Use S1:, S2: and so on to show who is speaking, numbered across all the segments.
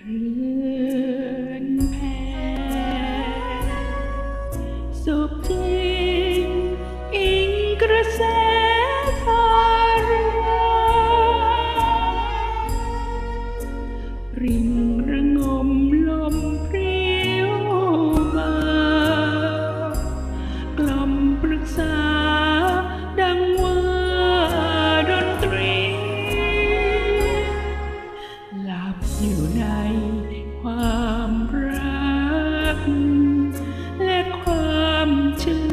S1: เรือนแพสุขจริงอิงกระแส อยู่ในความรัก และความชื่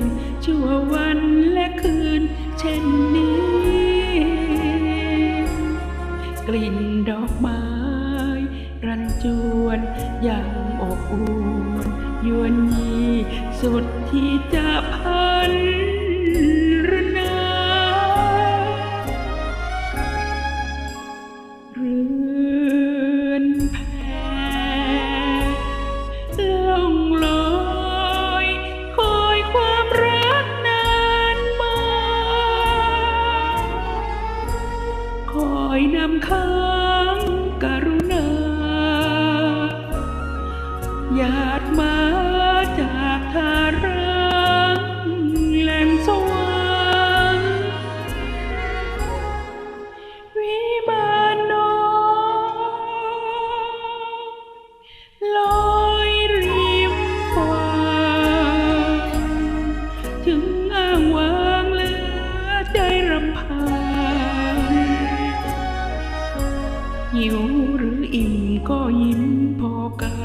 S1: นชั่ววันและคืนเช่นนี้ กลิ่นดอกไม้ รันจวนอย่างอบอุ่นยวนยีสุดที่ใจามค้างกรุณาอย่า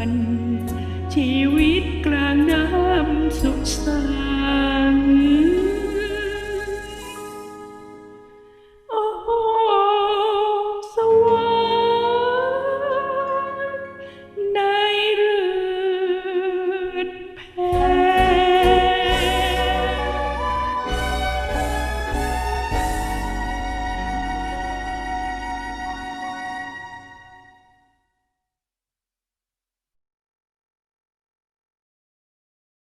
S1: gần